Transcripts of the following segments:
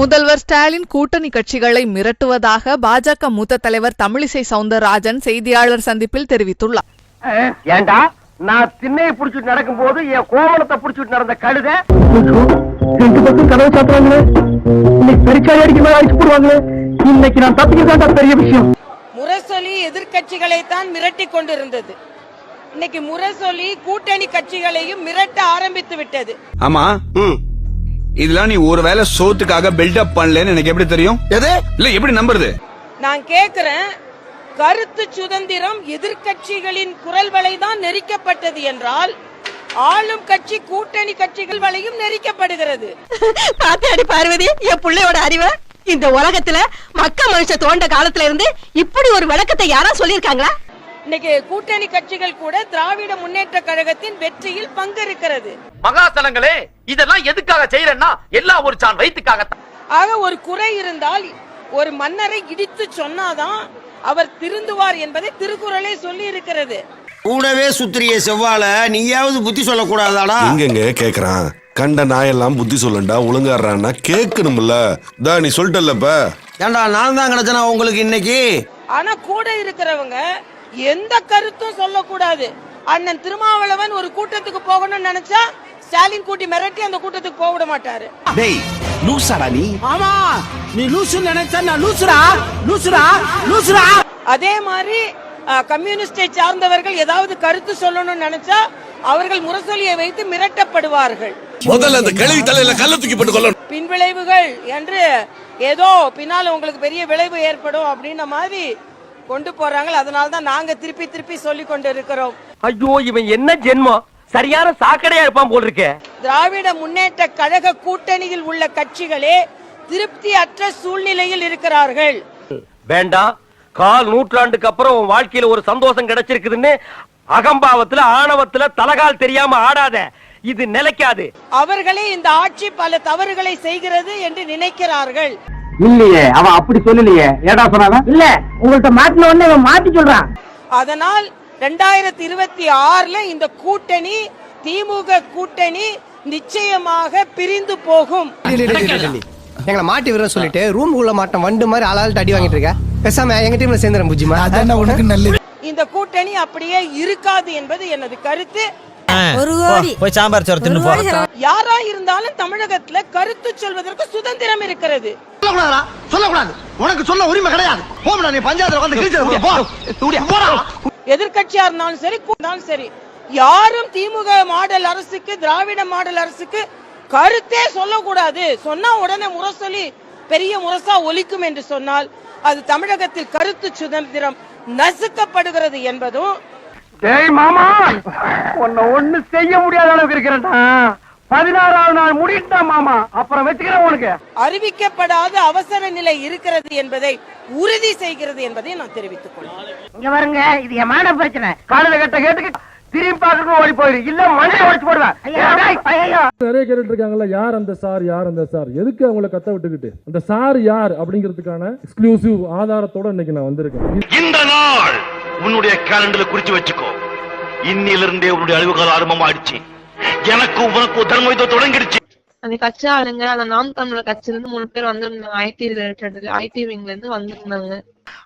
முதல்வர் ஸ்டாலின் கூட்டணி கட்சிகளை மிரட்டுவதாக பாஜக மூத்த தலைவர் தமிழிசை சவுந்தரராஜன் செய்தியாளர் சந்திப்பில் தெரிவித்துள்ளார். ஏண்டா? நான் திண்ணையை புடிச்சிட்டு நடக்கும் போது என் கோவணத்தை புடிச்சிட்டு நடந்த கழுத ரெண்டு பக்கம் கதவை சாத்துறாங்களே. இன்னைக்கு பெருச்சாடி அடிக்க மேல அடிச்சு போடுவாங்களே. இன்னைக்கு நான் தப்பிக்கிறதா பெரிய விஷயம். முரசொலி எதிர்க்கட்சிகளை தான் மிரட்டி கொண்டிருந்தது. இன்னைக்கு முரசொலி கூட்டணி கட்சிகளையும் மிரட்ட ஆரம்பித்து விட்டது. ஆமா. இதெல்லாம் நீ ஒருவேளை சோத்துக்காக பில்டப் பண்ணலன்னு எனக்கு எப்படி தெரியும்? எது? இல்ல எப்படி நம்புறது? நான் கேக்குறேன் கருத்து சுதந்திரம் எதிர்க்கட்சிகளின் குரல் வலை தான் நெரிக்கப்பட்டது என்றால் ஆளும் கட்சி கூட்டணி கட்சிகள் வலையும் நெரிக்கப்படுகிறது. பாத்தாடி பார்வதி என் புள்ளையோட அறிவை. இந்த உலகத்துல மக்க மனுஷ தோண்ட காலத்துல இருந்து இப்படி ஒரு விளக்கத்தை யாரா சொல்லிருக்காங்களா இன்னைக்கு கூட்டணி கட்சிகள் கூட திராவிட முன்னேற்ற கழகத்தின் வெற்றியில் பங்கு இருக்கிறது மகாசனங்களே இதெல்லாம் எதுக்காக செய்யறேன்னா எல்லாம் ஒரு சான் வயிற்றுக்காக ஆக ஒரு குறை இருந்தால் ஒரு மன்னரை இடித்து சொன்னாதான் அவர் திருந்துவார் என்பதை திருக்குறளே சொல்லி இருக்கிறது கூடவே சுத்திரிய செவ்வால நீயாவது புத்தி சொல்லக்கூடாதாடா? எங்கெங்க கேக்குறான். கண்ட நாயெல்லாம் புத்தி சொல்லண்டா ஒழுங்காடுறான்னா கேட்கணும்ல தா நீ சொல்லிட்டல்லப்ப. ஏண்டா நான் தான் கிடைச்சனா உங்களுக்கு இன்னைக்கு? ஆனா கூட இருக்கிறவங்க எந்த கருத்தும் சொல்லக்கூடாது. அண்ணன் திருமாவளவன் ஒரு கூட்டத்துக்கு போகணும்னு நினைச்சா ஸ்டாலின் கூட்டி மிரட்டி அந்த கூட்டத்துக்கு போக விட மாட்டாரு. டேய் லூசாடா நீ? ஆமா நீ லூசு நினைச்சா நான் லூசுடா லூசுடா லூசுடா. அதே மாதிரி கம்யூனிஸ்டை சார்ந்தவர்கள் ஏதாவது கருத்து சொல்லணும்னு நினைச்சா அவர்கள் முரசொலியை வைத்து மிரட்டப்படுவார்கள். முதல்ல அந்த கழுவி தலையில கல்ல தூக்கி போட்டு கொள்ளணும் பின்விளைவுகள் என்று ஏதோ பின்னால உங்களுக்கு பெரிய விளைவு ஏற்படும் அப்படின்ன மாதிரி கொண்டு போறாங்க. அதனால தான் நாங்க திருப்பி திருப்பி சொல்லி கொண்டு இருக்கிறோம் ஐயோ இவன் என்ன ஜென்மம்? சரியான சாக்கடையா இருப்பான் போல் இருக்கே திராவிட முன்னேற்ற கழக கூட்டணியில் உள்ள கட்சிகளே திருப்தி அற்ற சூழ்நிலையில் இருக்கிறார்கள். வேண்டாம் கால் நூற்றாண்டுக்கு அப்புறம் உன் வாழ்க்கையில ஒரு சந்தோஷம் கிடைச்சிருக்குதுன்னு அகம்பாவத்துல ஆணவத்துல தலகால் தெரியாம ஆடாத. இது நிலைக்காது. அவர்களே இந்த ஆட்சி பல தவறுகளை செய்கிறது என்று நினைக்கிறார்கள். இல்லையே அவன் அப்படி சொல்லலையே. ஏடா சொன்னாங்க இல்ல உங்கள்ட்ட மாட்டின உடனே அவன் மாத்தி சொல்றான். அதனால் ரெண்டாயிரத்தி இருபத்தி ஆறுல இந்த கூட்டணி திமுக கூட்டணி நிச்சயமாக பிரிந்து போகும். எங்களை மாட்டி விட சொல்லிட்டு ரூம் உள்ள மாட்டம் வண்டு மாதிரி ஆளாள் அடி வாங்கிட்டு இருக்க. பேசாம எங்க டீம்ல சேர்ந்துறேன் புஜிமா அதான் உனக்கு நல்லது. இந்த கூட்டணி அப்படியே இருக்காது என்பது எனது கருத்து. ஒரு கோடி. போய் சாம்பார் சோறு தின்னு போ. யாரா இருந்தாலும் தமிழகத்துல கருத்து சொல்வதற்கு சுதந்திரம் இருக்கிறது. சொல்லக்கூடாதா சொல்லக்கூடாது. உனக்கு சொல்ல உரிமை கிடையாது. போம்டா நீ பஞ்சாயத்துல வந்து கிழிச்சது போ. போடா. எதிர்க்கட்சியா இருந்தாலும் சரி இருந்தாலும் சரி யாரும் திமுக மாடல் அரசுக்கு திராவிட மாடல் அரசுக்கு கருத்தே சொல்லக்கூடாது. சொன்னா உடனே முரசொலி பெரிய முரசா ஒலிக்கும் என்று சொன்னால் அது தமிழகத்தில் கருத்து சுதந்திரம் நசுக்கப்படுகிறது என்பதும் டேய் மாமா! உன்னை ஒண்ணு செய்ய முடியாத அளவுக்கு இருக்கிறேன்டா. பதினாறாவது நாள் முடிட்டா மாமா. அப்புறம் வச்சுக்கிறேன் உனக்கு. அறிவிக்கப்படாத அவசர நிலை இருக்கிறது என்பதை உறுதி செய்கிறது என்பதை நான் தெரிவித்துக் கொள்கிறேன். இங்க வருங்க இது என் மான பிரச்சனை. காலையில கட்ட கேட்டுக்கு திரும்பி பார்க்கணும் ஓடி போயிரு. இல்ல மண்டையை உடைச்சு போடுவேன். நிறைய கேட்டுட்டு இருக்காங்கல்ல யார் அந்த சார் யார் அந்த சார்? எதுக்கு அவங்கள கத்த விட்டுக்கிட்டு? அந்த சார் யார் அப்படிங்கிறதுக்கான எக்ஸ்க்ளூசிவ் ஆதாரத்தோட இன்னைக்கு நான் வந்திருக்கேன். இந்த நாள் உன்னுடைய கேலண்டர்ல குறிச்சு வச்சுக்கோ. இன்னிலிருந்தே உன்னுடைய அழிவு காலம் ஆரம்பமாயிடுச்சு. எனக்கு உனக்கு தர்ம யுத்தம் தொடங்கிடுச்சு. அந்த கட்சி ஆளுங்க அந்த நாம் தமிழர் கட்சியில இருந்து மூணு பேர் வந்திருந்தாங்க. ஐடி ரிலேட்டட் ஐடி விங்ல இருந்து வந்திருந்தாங்க.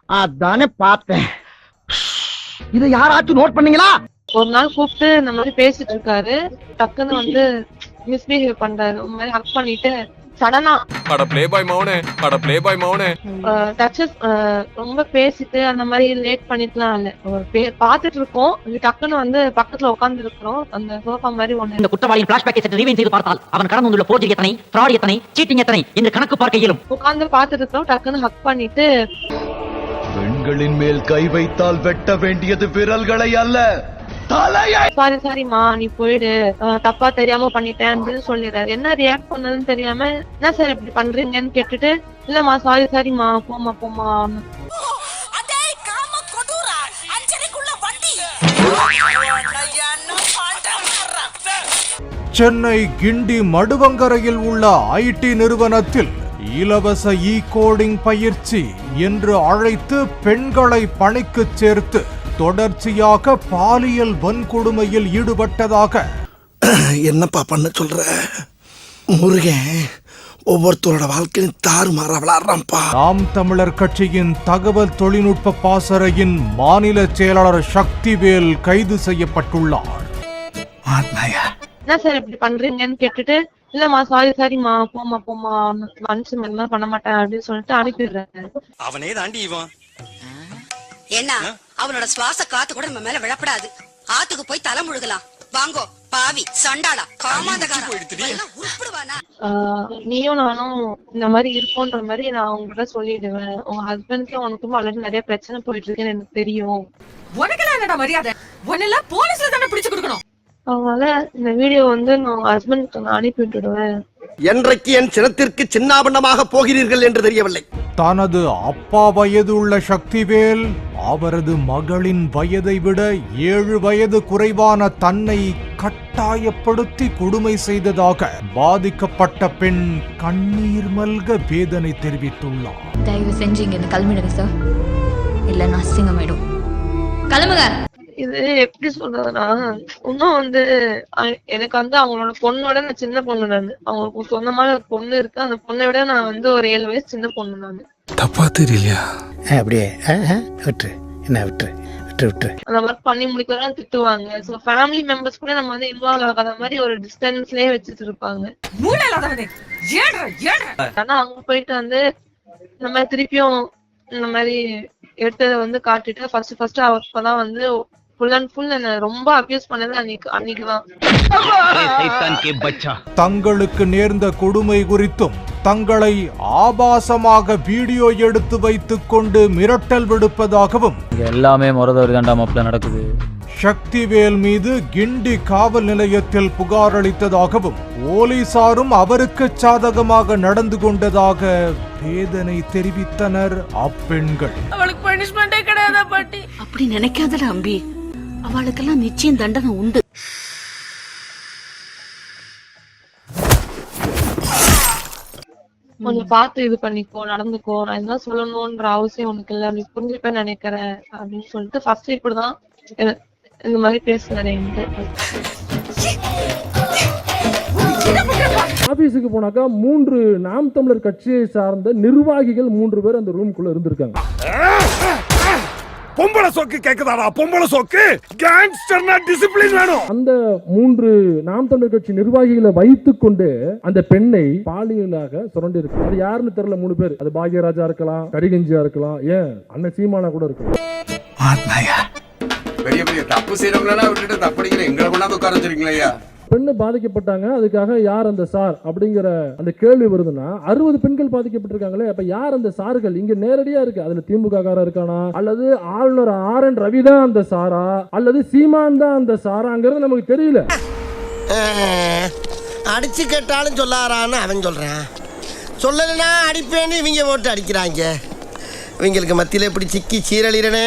அதானே பார்த்தேன். இதை யாராச்சும் நோட் பண்ணீங்களா? ஒரு நாள் கூப்பிட்டு இந்த மாதிரி பேசிட்டு இருக்காரு. டக்குன்னு வந்து மிஸ்பிஹேவ் பண்றாரு. இந்த மாதிரி ஹக் பண்ணிட்டு சடனா. அட ப்ளே பாய் மௌனே அட ப்ளே பாய் மௌனே டச்சஸ் ரொம்ப பேசிட்டு அந்த மாதிரி லேட் பண்ணிட்டுலாம் இல்ல. பாத்துட்டு இருக்கோம் டக்குன்னு வந்து பக்கத்துல உட்கார்ந்து இருக்கிறோம் அந்த சோஃபா மாதிரி ஒண்ணு. இந்த குற்றவாளியின் பிளாஷ்பேக்கை சற்று ரீவைன் செய்து பார்த்தால் அவன் கடந்து வந்துள்ள போர்ஜரி எத்தனை ஃப்ராட் எத்தனை சீட்டிங் எத்தனை என்று கணக்கு பார்க்க இயலும் உட்கார்ந்து பாத்துட்டு இருக்கோம் டக்குன்னு ஹக் பண்ணிட்டு. பெண்களின் மேல் கை வைத்தால் வெட்ட வேண்டியது விரல்களை அல்ல. சாரி சாரிம்மா நீ போயிடு. தப்பா தெரியாம பண்ணிட்டேன் அப்படின்னு சொல்லிடுறாரு என்ன ரியாக்ட் பண்ணதுன்னு தெரியாம என்ன சார் இப்படி பண்றீங்கன்னு கேட்டுட்டு இல்லம்மா சாரி சாரிம்மா போமா போமா சென்னை கிண்டி மடுவங்கரையில் உள்ள ஐடி நிறுவனத்தில் இலவச இ கோடிங் பயிற்சி என்று அழைத்து பெண்களை பணிக்குச் சேர்த்து தொடர்ச்சியாக பாலியல் வன்கொடுமையில் ஈடுபட்டதாக என்னப்பா பண்ண சொல்ற? முருகன் ஒவ்வொருத்தரோட வாழ்க்கையும் தாறுமாறா விளாடுறான்ப்பா. நாம் தமிழர் கட்சியின் தகவல் தொழில்நுட்ப பாசறையின் மாநில செயலாளர் சக்திவேல் கைது செய்யப்பட்டுள்ளார். என்ன சார் இப்படி பண்றீங்கன்னு கேட்டுட்டு இல்லம்மா சாரி சாரிம்மா போம்மா போம்மா மனுஷன் மாதிரிலாம் பண்ண மாட்டேன் அப்படின்னு சொல்லிட்டு அனுப்பிடுறேன். அவனே தாண்டி இவன். என்ன? அவனோட சுவாச காத்து கூட நம்ம மேல விழப்படாது. ஆத்துக்கு போய் தலை முழுகலாம். வாங்கோ பாவி சண்டாளா காமாந்தகாரா. நீயும் நானும் இந்த மாதிரி இருப்போன்ற மாதிரி நான் உங்ககிட்ட சொல்லிடுவேன். உங்க ஹஸ்பண்ட்க்கு உனக்கும் ஆல்ரெடி நிறைய பிரச்சனை போயிட்டு இருக்குன்னு எனக்கு தெரியும். உனக்கெல்லாம் என்னடா மரியாதை? உன்னெல்லாம் போலீஸ்ல தானே பிடிச்சு கொடுக்கணும். அதனால இந்த வீடியோ வந்து நான் ஹஸ்பண்ட்க்கு நான் அனுப்பி விட்டுடுவேன். என்றைக்கு என் சினத்திற்கு சின்னாபண்ணமாக போகிறீர்கள் என்று தெரியவில்லை. தனது அப்பா வயது உள்ள சக்திவேல் அவரது மகளின் வயதை விட ஏழு வயது குறைவான தன்னை கட்டாயப்படுத்தி கொடுமை செய்ததாக பாதிக்கப்பட்ட பெண் கண்ணீர் மல்க வேதனை தெரிவித்துள்ளார். தயவு செஞ்சு இங்க இருந்து சார் இல்ல நான் அசிங்கமாயிடும். கிளம்புங்க! இது எப்படி சொல்றதுன்னா இன்னும் வந்து எனக்கு வந்து அவங்களோட பொண்ணோட நான் சின்ன பொண்ணு நான். அவங்களுக்கு சொந்தமான ஒரு பொண்ணு இருக்கு. அந்த பொண்ணை விட நான் வந்து ஒரு ஏழு வயசு சின்ன பொண்ணு நான். தப்பா தெரியலையா? அப்படியே விட்டுரு என்ன விட்டுரு விட்டுரு விட்டுரு அந்த மாதிரி பண்ணி முடிக்கலாம் திட்டுவாங்க. ஸோ ஃபேமிலி மெம்பர்ஸ் கூட நம்ம வந்து இன்வால்வ் ஆகாத மாதிரி ஒரு டிஸ்டன்ஸ்லயே வச்சுட்டு இருப்பாங்க. ஆனா அங்க போயிட்டு வந்து மாதிரி திருப்பியும் இந்த மாதிரி எடுத்ததை வந்து காட்டிட்டு ஃபர்ஸ்ட் ஃபர்ஸ்ட் அவர் இப்பதான் வந்து ஃபுல் அண்ட் ஃபுல் என்ன ரொம்ப அபியூஸ் பண்ணது அன்னைக்கு அன்னைக்குதான் தங்களுக்கு நேர்ந்த கொடுமை குறித்தும் தங்களை ஆபாசமாக வீடியோ எடுத்து வைத்துக் கொண்டு மிரட்டல் விடுப்பதாகவும் எல்லாமே முறதவர் தாண்டா மாப்பிள்ள நடக்குது. சக்திவேல் மீது கிண்டி காவல் நிலையத்தில் புகார் அளித்ததாகவும் போலீசாரும் அவருக்கு சாதகமாக நடந்து கொண்டதாக வேதனை தெரிவித்தனர் அப்பெண்கள். அவளுக்கு பனிஷ்மெண்டே கிடையாதா பாட்டி? அப்படி நினைக்காதடா அம்பி. அவளுக்கெல்லாம் நிச்சயம் தண்டனை உண்டு. கொஞ்சம் பார்த்து இது பண்ணிக்கோ நடந்துக்கோ நான் இதெல்லாம் சொல்லணும்ன்ற அவசியம் உனக்கு இல்ல. அப்படி புரிஞ்சுப்பேன் நினைக்கிறேன் அப்படின்னு சொல்லிட்டு ஃபர்ஸ்ட் இப்படிதான் இந்த மாதிரி என்கிட்ட. ஆபீஸுக்கு போனாக்கா மூன்று நாம் தமிழர் கட்சியை சார்ந்த நிர்வாகிகள் மூன்று பேர் அந்த ரூம்குள்ள இருந்திருக்காங்க. பொம்பளை சோக்கு கேக்குதாடா? பொம்பளை சோக்கு? கேங்ஸ்டர்னா டிசிப்ளின் வேணும். அந்த மூன்று நாம் தமிழர் கட்சி நிர்வாகிகளை வைத்துக் கொண்டு அந்த பெண்ணை பாலியலாக சுரண்டி இருக்கு அது யாருன்னு தெரியல மூணு பேர். அது பாக்யராஜா இருக்கலாம் கரிகஞ்சியா இருக்கலாம் ஏன்? அண்ணன் சீமானா கூட இருக்கலாம். பெரிய பெரிய தப்பு செய்யறவங்களா விட்டுட்டு தப்படிக்கிற எங்களை கொண்டாந்து உட்கார வச்சிருக்கீங்களா பெண்ணு பாதிக்கப்பட்டாங்க அதுக்காக யார் அந்த சார் அப்படிங்கிற அந்த கேள்வி வருதுன்னா அறுபது பெண்கள் பாதிக்கப்பட்டிருக்காங்களே அப்ப யார் அந்த சார்கள்? இங்க நேரடியா இருக்கு. அதுல திமுக காரா இருக்கானா? அல்லது ஆளுநர் ஆர் என் ரவி தான் அந்த சாரா? அல்லது சீமான் தான் அந்த சாராங்கிறது நமக்கு தெரியல. அடிச்சு கேட்டாலும் சொல்லாரான்னு அவன் சொல்றான். சொல்லலைன்னா அடிப்பேன்னு இவங்க போட்டு அடிக்கிறாங்க. இவங்களுக்கு மத்தியில இப்படி சிக்கி சீரழிறனே?